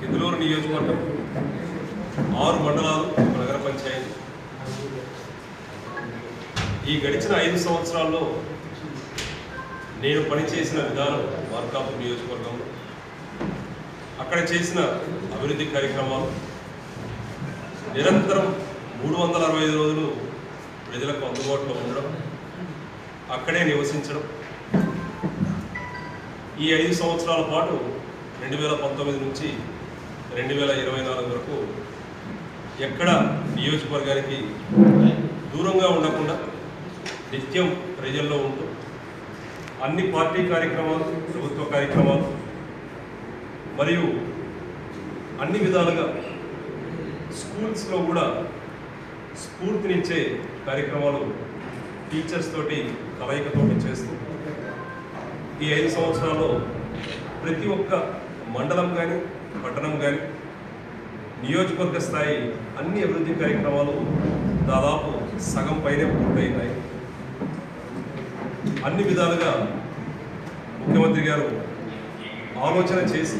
కిందలూరు నియోజకవర్గం ఆరు మండలాలు నగర పంచాయతీ. ఈ గడిచిన ఐదు సంవత్సరాల్లో నేను పనిచేసిన విధానం మార్కాపు నియోజకవర్గంలో. అక్కడ చేసిన అభివృద్ధి కార్యక్రమాలు. నిరంతరం మూడు వందల అరవై ఐదు రోజులు ప్రజలకు అందుబాటులో ఉండడం అక్కడే నివసించడం. ఈ ఐదు సంవత్సరాల పాటు రెండు వేల పంతొమ్మిది నుంచి రెండు వేల ఇరవై నాలుగు వరకు ఎక్కడ నియోజకవర్గానికి దూరంగా ఉండకుండా నిత్యం ప్రజల్లో ఉంటూ అన్ని పార్టీ కార్యక్రమాలు ప్రభుత్వ కార్యక్రమాలు మరియు అన్ని విధాలుగా స్కూల్స్లో కూడా స్ఫూర్తినిచ్చే కార్యక్రమాలు టీచర్స్ తోటి కలయికతోటి చేస్తూ ఈ ఐదు సంవత్సరాల్లో ప్రతి ఒక్క మండలం కానీ పట్టణం కానీ నియోజకవర్గ స్థాయి అన్ని అభివృద్ధి కార్యక్రమాలు దాదాపు సగం పైనే పూర్తయినాయి. అన్ని విధాలుగా ముఖ్యమంత్రి గారు ఆలోచన చేసి